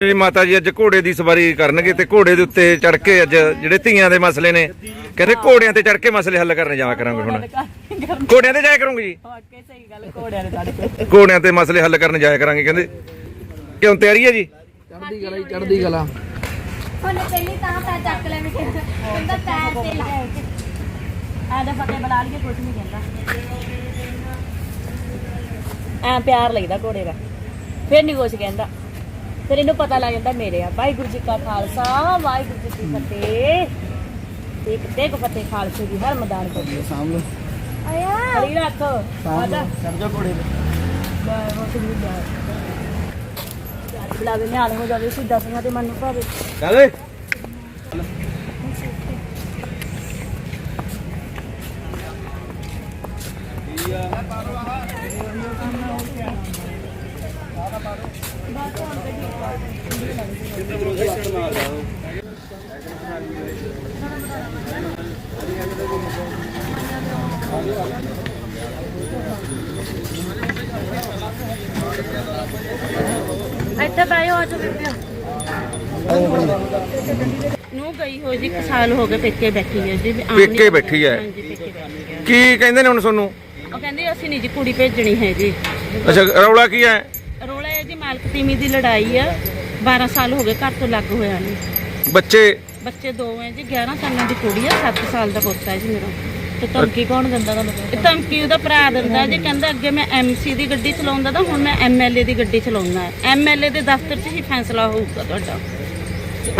ਮੇਰੀ ਮਾਤਾ ਜੀ ਅੱਜ ਘੋੜੇ ਦੀ ਸਵਾਰੀ ਕਰਨਗੇ ਤੇ ਘੋੜੇ ਦੇ ਉੱਤੇ ਚੜ ਕੇ ਅੱਜ ਜਿਹੜੇ ਧੀਆਂ ਦੇ ਮਸਲੇ ਨੇ ਕਹਿੰਦੇ ਘੋੜਿਆਂ ਤੇ ਚੜ ਕੇ ਮਸਲੇ ਹੱਲ ਕਰਨ ਜਾਇਆ ਕਰਾਂਗੇ ਹੁਣ। ਘੋੜਿਆਂ ਤੇ ਜਾਇਆ ਕਰੂੰਗੀ ਜੀ? ਵਾਕਈ ਸਹੀ ਗੱਲ ਘੋੜਿਆਂ ਦੇ ਚੜ੍ਹ ਕੇ ਘੋੜਿਆਂ ਤੇ ਮਸਲੇ ਹੱਲ ਕਰਨ ਜਾਇਆ ਕਰਾਂਗੇ ਕਹਿੰਦੇ। ਕਿਉਂ ਤਿਆਰੀ ਹੈ ਜੀ? ਚੜਦੀ ਗਲਾ ਜੀ ਚੜਦੀ ਗਲਾ ਉਹਨੇ ਪਹਿਲੀ ਤਾਂ ਪੈ ਚੱਕ ਲੈ ਮੈਂ ਕਹਿੰਦਾ ਪੈਰ ਤੇ ਲਾਇਆ ਐਦਾ ਫਤਿਹ ਬੁਲਾ ਲਈਏ ਕੁਝ ਨਹੀਂ ਕਹਿੰਦਾ। ਐ ਪਿਆਰ ਲੱਗਦਾ ਘੋੜੇ ਦਾ। ਫਿਰ ਨਹੀਂ ਕੁਝ ਕਹਿੰਦਾ। ਫਿਰ ਇਹਨੂੰ ਪਤਾ ਲੱਗ ਜਾਂਦਾ ਮੇਰੇ ਆ। ਵਾਹਿਗੁਰੂ ਜੀ ਕਾ ਖਾਲਸਾ ਵਾਹਿਗੁਰੂ ਜੀ ਕੀ ਫਤਿਹ। ਇੱਕ ਤੇ ਕੋ ਫਤਿਹ ਖਾਲਸੇ ਦੀ ਹਰ ਮੈਦਾਨ ਕੋ ਲਓ। ਆਇਆ। ਖੜੀ ਰੱਖ। ਆਜਾ ਚੜ ਜਾ। ਘੋੜੇ ਤੇ। ਬੁਲਾ ਦੇ ਨਿਆਲ ਹੋ ਜਾਵੇ ਸੀ ਦਸਵਾਂ ਤੇ ਮਨ ਨੂੰ ਭਾਵੇ। ਚੱਲ ਓਏ। ਇੱਥੇ ਬੈਠੋ ਆ ਜਾ ਨੂੰ ਗਈ ਹੋ ਜੀ ਇੱਕ ਸਾਲ ਹੋ ਗਏ ਪੇਕੇ ਬੈਠੀ ਹੈ ਜੀ। ਵੀ ਆਉਣ ਪੇਕੇ ਨਹੀਂ- ਬੈਠੀ ਹੈ। ਹਾਂਜੀ ਪੇਕੇ ਬੈਠੀ ਹੈ। ਕੀ ਕਹਿੰਦੇ ਨੇ ਹੁਣ ਤੁਹਾਨੂੰ? ਉਹ ਕਹਿੰਦੇ ਅਸੀਂ ਨਹੀਂ ਜੀ ਕੁੜੀ ਭੇਜਣੀ ਹੈ ਜੀ ਅੱਛਾ ਰੌਲਾ ਕੀ ਹੈ? ਮਾਲਕ ਤੀਮੀ ਦੀ ਲੜਾਈ ਆ। 12 ਸਾਲ ਹੋ ਗਏ ਘਰ ਤੋਂ ਲੱਗ ਹੋਇਆ ਨੇ। ਬੱਚੇ? ਬੱਚੇ ਦੋ ਹੈ ਜੀ 11 ਸਾਲਾਂ ਦੀ ਕੁੜੀ ਆ 7 ਸਾਲ ਦਾ ਪੁੱਤ ਹੈ ਜੀ ਮੇਰਾ। ਤੇ ਧਮਕੀ ਕੌਣ ਦਿੰਦਾ ਤੁਹਾਨੂੰ? ਧਮਕੀ ਉਹਦਾ ਭਰਾ ਦਿੰਦਾ ਜੀ ਕਹਿੰਦਾ ਅੱਗੇ ਮੈਂ ਐਮਸੀ ਦੀ ਗੱਡੀ ਚਲਾਉਂਦਾ ਤਾਂ ਹੁਣ ਮੈਂ ਐਮਐਲਏ ਦੀ ਗੱਡੀ ਚਲਾਉਂਦਾ। ਐਮਐਲਏ ਦੇ ਦਫ਼ਤਰ 'ਚ ਹੀ ਫੈਸਲਾ ਹੋਊਗਾ ਤੁਹਾਡਾ।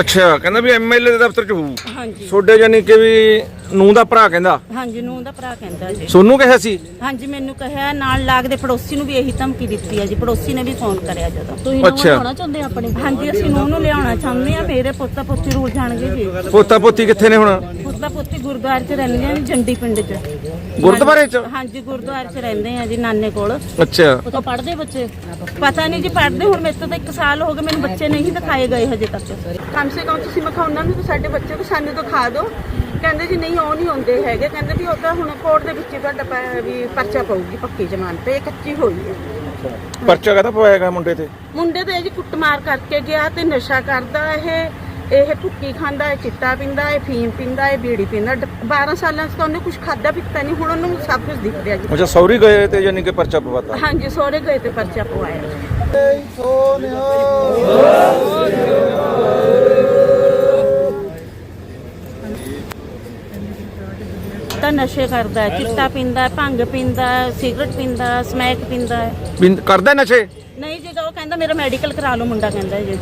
ਅੱਛਾ ਕਹਿੰਦਾ ਵੀ ਐਮਐਲਏ ਦੇ ਦਫ਼ਤਰ ਚ ਹੋਊ। ਹਾਂਜੀ। ਛੋਡੇ ਜਾਨੀ ਕਿ ਵੀ ਨੂੰ ਦਾ ਭਰਾ ਕਹਿੰਦਾ? ਹਾਂਜੀ ਨੂੰ ਦਾ ਭਰਾ ਕਹਿੰਦਾ ਜੀ। ਸੋਨੂੰ ਕਿਹਾ ਸੀ? ਹਾਂਜੀ ਮੈਨੂੰ ਕਿਹਾ ਨਾਲ ਲਾਗ ਦੇ ਪੜੋਸੀ ਨੂੰ ਵੀ ਇਹੀ ਧਮਕੀ ਦਿੱਤੀ ਹੈ ਜੀ। ਪੜੋਸੀ ਨੇ ਵੀ ਫੋਨ ਕਰਿਆ ਜਦੋਂ। ਤੁਸੀਂ ਨੂੰ ਅੱਛਾ। ਲਿਆਉਣਾ ਚਾਹੁੰਦੇ ਆਪਣੇ ਹਾਂਜੀ ਅਸੀਂ ਨੂੰ ਨੂੰ ਲਿਆਉਣਾ ਚਾਹੁੰਦੇ ਆ। ਮੇਰੇ ਪੁੱਤ ਪੁੱਤੀ ਰੂਲ ਜਾਣਗੇ ਜੀ। ਪੋਤਾ ਪੋਤੀ ਕਿੱਥੇ ਨੇ ਹੁਣ? ਪੁੱਤਾ ਪੁੱਤੀ ਗੁਰਦੁਆਰੇ 'ਚ ਰਹਿੰਦੇ ਆ ਜੀ, ਜੰਡੀ ਪਿੰਡ 'ਚ। ਗੁਰਦੁਆਰੇ ਚ? ਹਾਂਜੀ ਗੁਰਦੁਆਰੇ 'ਚ ਰਹਿੰਦੇ ਆ ਜੀ ਨਾਨੇ ਕੋਲ। ਅੱਛਾ। ਉਹ ਤਾਂ ਪੜ੍ਹਦੇ ਬੱਚੇ? ਪਤਾ ਨਹੀਂ ਜੀ ਪੜ੍ਹਦੇ ਹੁਣ ਮੇਰੇ ਤੋਂ ਤਾਂ 1 ਸਾਲ ਹੋ ਗਏ ਮੈਨੂੰ ਬੱਚੇ ਨਹੀਂ ਦਿਖਾਏ ਗਏ ਹਜੇ ਤੱਕ। ਕਮ ਸੇ ਕਮ ਤੁਸੀਂ ਮੈਂ ਉਹਨਾਂ ਨੂੰ ਸਾਡੇ ਬੱਚੇ ਨੂੰ ਸਾਨੂੰ ਦਿਖਾ ਦਿਓ। ਕਹਿੰਦੇ ਜੀ ਨਹੀਂ ਉਹ ਨਹੀਂ ਹੁੰਦੇ ਹੈਗੇ। ਕਹਿੰਦੇ ਵੀ ਉਹ ਤਾਂ ਹੁਣ ਕੋਰਟ ਦੇ ਵਿੱਚ ਤੁਹਾਡਾ ਵੀ ਪਰਚਾ ਪਊਗੀ ਪੱਕੀ ਜ਼ਮਾਨਤ ਤੇ ਇਹ ਕੱਚੀ ਹੋਈ ਹੈ। ਪਰਚਾ ਕਹਦਾ ਪਵਾਏਗਾ ਮੁੰਡੇ ਤੇ? ਮੁੰਡੇ ਤੇ ਜੀ ਕੁੱਟਮਾਰ ਕਰਕੇ ਗਿਆ ਤੇ ਨਸ਼ਾ ਕਰਦਾ ਇਹ। ਇਹ ਭੁੱਕੀ ਖਾਂਦਾ ਹੈ ਚਿੱਟਾ ਪੀਂਦਾ ਹੈ ਫੀਮ ਪੀਂਦਾ ਹੈ ਬੀੜੀ ਪੀਂਦਾ ਡ- 12 ਸਾਲਾਂ ਤਾਂ ਉਹਨੇ ਕੁਝ ਖਾਦਾ ਪੀਤਾ ਨਹੀਂ ਹੁਣ ਉਹਨੂੰ ਸਭ ਕੁਝ ਦਿਖ ਰਿਹਾ ਜੀ। ਅੱਛਾ ਸੌਰੀ ਗਏ ਤੇ ਜਾਨੀ ਕਿ ਪਰਚਾ ਪਵਾਤਾ? ਹਾਂਜੀ ਸਹੁਰੇ ਗਏ ਤੇ ਪਰਚਾ ਪਵਾਇਆ ਤਾਂ ਨਸ਼ੇ ਕਰਦਾ ਹੈ ਚਿੱਟਾ ਪੀਂਦਾ ਹੈ ਭੰਗ ਪੀਂਦਾ ਹੈ ਸਿਗਰਟ ਪੀਂਦਾ ਹੈ ਸਮੈਕ ਪੀਂਦਾ ਹੈ। ਕਰਦਾ ਨਸ਼ੇ? ਨਹੀਂ ਜੀ ਉਹ ਕਹਿੰਦਾ ਮੇਰਾ ਮੈਡੀਕਲ ਕਰਾ ਲਓ ਮੁੰਡਾ ਕਹਿੰਦਾ ਜੀ।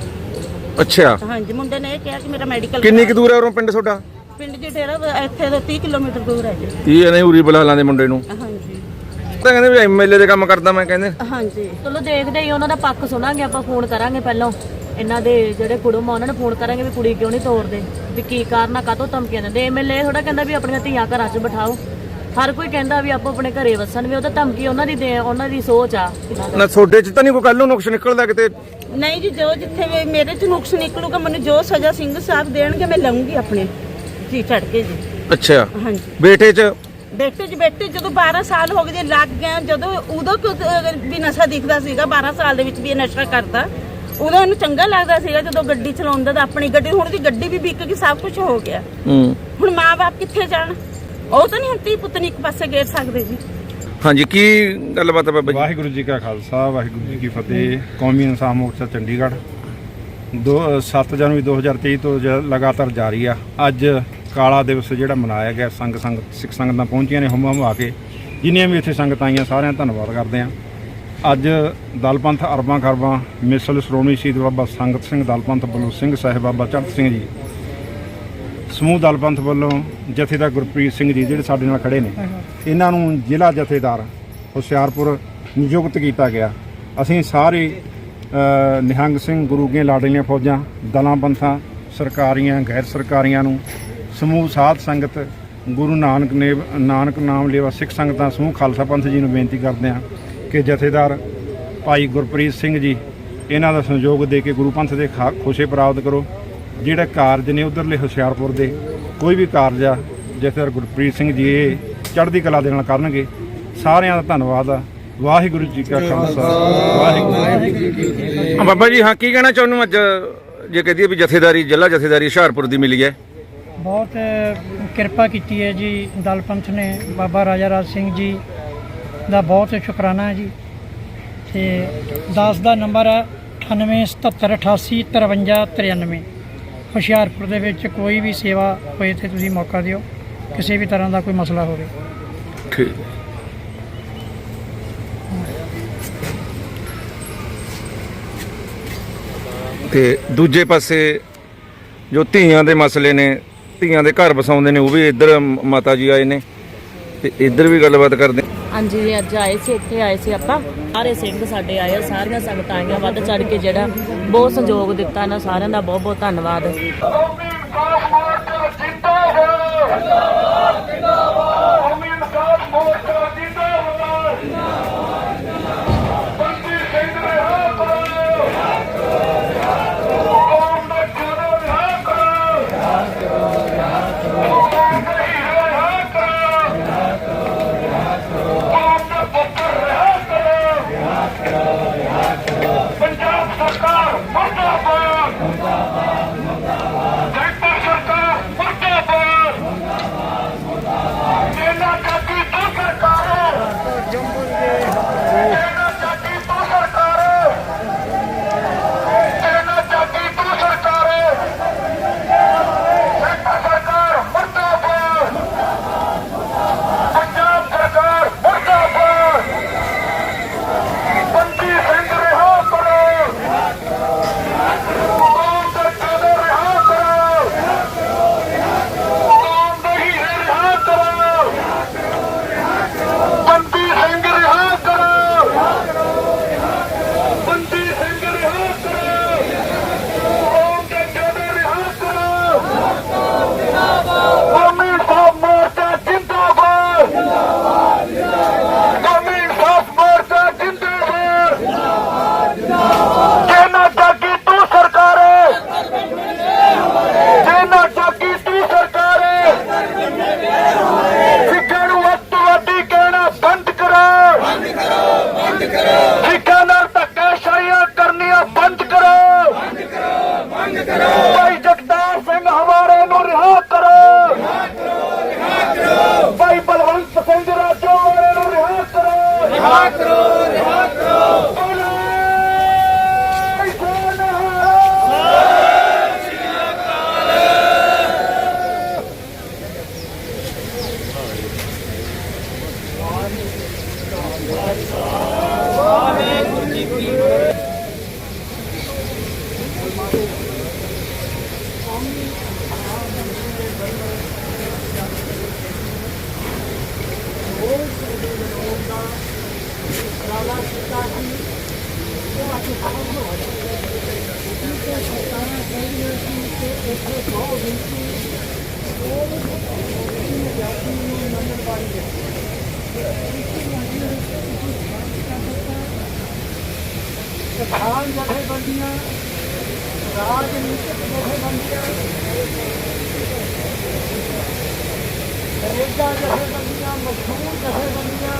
ਅੱਛਾ। ਹਾਂਜੀ ਮੁੰਡੇ ਨੇ ਇਹ ਕਿਹਾ ਕਿ ਮੇਰਾ ਮੈਡੀਕਲ ਕਿੰਨੀ ਕੁ ਦੂਰ ਹੈ ਉਰੋਂ ਪਿੰਡ ਤੁਹਾਡਾ? ਪਿੰਡ ਜੀ ਡੇਰਾ ਇੱਥੇ ਤੋਂ 30 ਕਿਲੋਮੀਟਰ ਦੂਰ ਹੈ ਜੀ। ਇਹ ਇਹਨੇ ਉਰੀ ਬੁਲਾ ਲਾਂਦੇ ਮੁੰਡੇ ਨੂੰ। ਹਾਂਜੀ। ਤਾਂ ਕਹਿੰਦੇ ਵੀ ਐਮਐਲਏ ਦੇ ਕੰਮ ਕਰਦਾ ਮੈਂ ਕਹਿੰਦੇ। ਹਾਂਜੀ। ਚਲੋ ਦੇਖਦੇ ਹੀ ਉਹਨਾਂ ਦਾ ਪੱਖ ਸੁਣਾਂਗੇ ਆਪਾਂ ਫੋਨ ਕਰਾਂਗੇ ਪਹਿਲਾਂ। ਇਹਨਾਂ ਦੇ ਜਿਹੜੇ ਕੁੜਮ ਆ ਉਹਨਾਂ ਨੂੰ ਫੋਨ ਕਰਾਂਗੇ ਵੀ ਕੁੜੀ ਕਿਉਂ ਨਹੀਂ ਤੋਰਦੇ ਵੀ ਕੀ ਕਾਰਨ ਆ ਕਾਤੋਂ ਧਮਕੀਆਂ ਦਿੰਦੇ। ਐਮਐਲਏ ਥੋੜਾ ਕਹਿੰਦਾ ਵੀ ਆਪਣੀਆਂ ਧੀਆਂ ਘਰਾਂ 'ਚ ਬਿਠਾਓ। ਹਰ ਕੋਈ ਕਹਿੰਦਾ ਵੀ ਆਪੋ ਆਪਣੇ ਘਰੇ ਵਸਣ ਵੀ ਉਹ ਤਾਂ ਧਮਕੀ ਉਹਨਾਂ ਦੀ ਦੇ ਉਹਨਾਂ ਦੀ ਸੋਚ ਆ। ਨਾ ਤੁਹਾਡੇ ਚ ਤਾਂ ਨਹੀਂ ਕੋਈ ਕੱਲ ਨੂੰ ਨੁਕਸ ਨਿਕਲਦਾ ਕਿਤੇ? ਨਹੀਂ ਜੀ ਜੋ ਜਿੱਥੇ ਵੀ ਮੇਰੇ ਚ ਨੁਕਸ ਨਿਕਲੂਗਾ ਮੈਨੂੰ ਜੋ ਸਜ਼ਾ ਸਿੰਘ ਸਾਹਿਬ ਦੇਣਗੇ ਮੈਂ ਲਵਾਂਗੀ ਆਪਣੇ। ਜੀ ਛੱਡ ਕੇ ਜੀ। ਅੱਛਾ। ਹਾਂਜੀ। ਬੇਟੇ ਚ? ਬੇਟੇ ਜੀ ਬੇਟੇ ਜਦੋਂ 12 ਸਾਲ ਹੋ ਗਏ ਜੀ ਲੱਗ ਗਿਆ ਜਦੋਂ ਉਦੋਂ ਕੁ, ਅਹ, ਵੀ ਨਸ਼ਾ ਦਿਖਦਾ ਸੀਗਾ 12 ਸਾਲ ਦੇ ਵਿੱਚ ਵੀ ਇਹ ਨਸ਼ਾ ਕਰਦਾ ਉਦੋਂ ਇਹਨੂੰ ਚੰਗਾ ਲੱਗਦਾ ਸੀਗਾ ਜਦੋਂ ਗੱਡੀ ਚਲਾਉਂਦਾ ਤਾਂ ਆਪਣੀ ਗੱਡੀ ਹੁਣ ਦੀ ਗੱਡੀ ਵੀ ਵਿਕ ਗਈ ਸਭ ਕੁਝ ਹੋ ਗਿਆ। ਹੂੰ। ਹੁਣ ਮਾਂ-ਬਾਪ ਕਿੱਥੇ ਜਾਣ? ਉਹ ਤਾਂ ਨਹੀਂ ਹੁਣ ਧੀ ਪੁੱਤ ਨੂੰ ਇੱਕ ਪਾਸੇ ਗੇਰ ਸਕਦੇ ਜੀ। ਹਾਂਜੀ ਕੀ ਗੱਲਬਾਤ ਹੈ ਬਾਬਾ ਜੀ? ਵਾਹਿਗੁਰੂ ਜੀ ਕਾ ਖਾਲਸਾ ਵਾਹਿਗੁਰੂ ਜੀ ਕੀ ਫਤਿਹ। ਕੌਮੀ ਇਨਸਾਫ ਮੋਰਚਾ ਚੰਡੀਗੜ੍ਹ। ਦੋ 7 ਜਨਵਰੀ 2023 ਤੋਂ ਜ- ਲਗਾਤਾਰ ਜਾਰੀ ਆ। ਅੱਜ ਕਾਲਾ ਦਿਵਸ ਜਿਹੜਾ ਮਨਾਇਆ ਗਿਆ ਸੰਗ ਸੰਗ ਸਿੱਖ ਸੰਗਤਾਂ ਪਹੁੰਚੀਆਂ ਨੇ ਹੁਮਾ ਹੁਮਾ ਕੇ। ਜਿੰਨੀਆਂ ਵੀ ਇੱਥੇ ਸੰਗਤਾਂ ਆਈਆਂ ਸਾਰਿਆਂ ਦਾ ਧੰਨਵਾਦ ਕਰਦੇ ਆ। ਅੱਜ ਦਲਪੰਥ ਅਰਬਾਂ ਖਰਬਾਂ ਮਿਸਲ ਸ਼੍ਰੋਮਣੀ ਸ਼ਹੀਦ ਬਾਬਾ ਸੰਗਤ ਸਿੰਘ ਦਲਪੰਥ ਵੱਲੋਂ ਸਿੰਘ ਸਾਹਿਬ ਬਾਬਾ ਚੜ੍ਹਤ ਸਿੰਘ ਜੀ। ਸਮੂਹ ਦਲਪੰਥ ਵੱਲੋਂ ਜਥੇਦਾਰ ਗੁਰਪ੍ਰੀਤ ਸਿੰਘ ਜੀ ਜਿਹੜੇ ਸਾਡੇ ਨਾਲ ਖੜੇ ਨੇ, ਇਹਨਾਂ ਨੂੰ ਜ਼ਿਲ੍ਹਾ ਜਥੇਦਾਰ ਹੁਸ਼ਿਆਰਪੁਰ ਨਿਯੁਕਤ ਕੀਤਾ ਗਿਆ। ਅਸੀਂ ਸਾਰੇ ਨਿਹੰਗ ਸਿੰਘ ਗੁਰੂਗੀਆਂ ਲਾਡਲੀਆਂ ਫੌਜਾਂ, ਦਲਾਂ ਪੰਥਾਂ, ਸਰਕਾਰੀਆਂ, ਗੈਰ ਸਰਕਾਰੀਆਂ ਨੂੰ, ਸਮੂਹ ਸਾਧ ਸੰਗਤ, ਗੁਰੂ ਨਾਨਕ ਨੇ ਨਾਨਕ ਨਾਮ ਲੇਵਾ ਸਿੱਖ ਸੰਗਤਾਂ, ਸਮੂਹ ਖਾਲਸਾ ਪੰਥ ਜੀ ਨੂੰ ਬੇਨਤੀ ਕਰਦੇ ਹਾਂ ਕਿ ਜਥੇਦਾਰ ਭਾਈ ਗੁਰਪ੍ਰੀਤ ਸਿੰਘ ਜੀ, ਇਹਨਾਂ ਦਾ ਸਹਿਯੋਗ ਦੇ ਕੇ ਗੁਰੂ ਪੰਥ ਦੇ ਖਾ- ਖੁਸ਼ੇ ਪ੍ਰਾਪਤ ਕਰੋ। ਜਿਹੜੇ ਕਾਰਜ ਨੇ ਉਧਰਲੇ ਹੁਸ਼ਿਆਰਪੁਰ ਦੇ ਕੋਈ ਵੀ ਕਾਰਜ ਆ ਜਥੇਦਾਰ ਗੁਰਪ੍ਰੀਤ ਸਿੰਘ ਜੀ ਇਹ ਚੜ੍ਹਦੀ ਕਲਾ ਦੇ ਨਾਲ ਕਰਨਗੇ ਸਾਰਿਆਂ ਦਾ ਧੰਨਵਾਦ ਆ। ਵਾਹਿਗੁਰੂ ਜੀ ਕਾ ਖਾਲਸਾ ਵਾਹਿਗੁਰੂ ਜੀ ਕੀ ਫਤਿਹ। ਹਾਂ, ਬਾਬਾ ਜੀ ਹਾਂ ਕੀ ਕਹਿਣਾ ਚਾਹੁੰਦੇ ਹੋ ਅੱਜ? ਜੇ ਕਹਦੀ ਵੀ ਜਥੇਦਾਰੀ ਜ਼ਿਲ੍ਹਾ ਜਥੇਦਾਰੀ ਹੁਸ਼ਿਆਰਪੁਰ ਦੀ ਮਿਲੀ ਹੈ। ਬਹੁਤ ਕਿਰਪਾ ਕੀਤੀ ਹੈ ਜੀ ਦਲ ਪੰਥ ਨੇ ਬਾਬਾ ਰਾਜਾ ਰਾਜ ਸਿੰਘ ਜੀ ਦਾ ਬਹੁਤ ਸ਼ੁਕਰਾਨਾ ਹੈ ਜੀ। ਤੇ ਦਾਸ ਦਾ ਨੰਬਰ ਹੈ 9877885393 ਹੁਸ਼ਿਆਰਪੁਰ ਦੇ ਵਿੱਚ ਕੋਈ ਵੀ ਸੇਵਾ ਹੋਏ ਤੇ ਤੁਸੀਂ ਮੌਕਾ ਦਿਓ, ਕਿਸੇ ਵੀ ਤਰ੍ਹਾਂ ਦਾ ਕੋਈ ਮਸਲਾ ਹੋਵੇ। ਠੀਕ। ਤੇ ਦੂਜੇ ਪਾਸੇ ਜੋ ਧੀਆਂ ਦੇ ਮਸਲੇ ਨੇ, ਧੀਆਂ ਦੇ ਘਰ ਵਸਾਉਂਦੇ ਨੇ, ਉਹ ਵੀ ਇੱਧਰ ਮਾਤਾ ਜੀ ਆਏ ਨੇ। ਤੇ ਇੱਧਰ ਵੀ ਗੱਲਬਾਤ ਕਰਦੇ। ਹਾਂਜੀ ਜੀ ਅੱਜ ਆਏ ਸੀ ਇੱਥੇ ਆਏ ਸੀ ਆਪਾਂ। ਸਾਰੇ ਸਿੰਘ ਸਾਡੇ ਆਏ ਆ, ਸਾਰੀਆਂ ਸੰਗਤਾਂ ਆਈਆਂ ਵੱਧ ਚੜ ਕੇ ਜਿਹੜਾ ਬਹੁਤ ਸਹਿਯੋਗ ਦਿੱਤਾ ਇਹਨਾਂ ਸਾਰਿਆਂ ਦਾ ਬਹੁਤ ਬਹੁਤ ਧੰਨਵਾਦ Mark. ਕਿਸਾਨ ਜਥੇਬੰਦੀਆਂ ਰਾਜਨੀਤਿਕ ਜਥੇਬੰਦੀਆਂ ਰੇਗਾ ਜਥੇਬੰਦੀਆਂ ਮਸ਼ਹੂਰ ਜਥੇਬੰਦੀਆਂ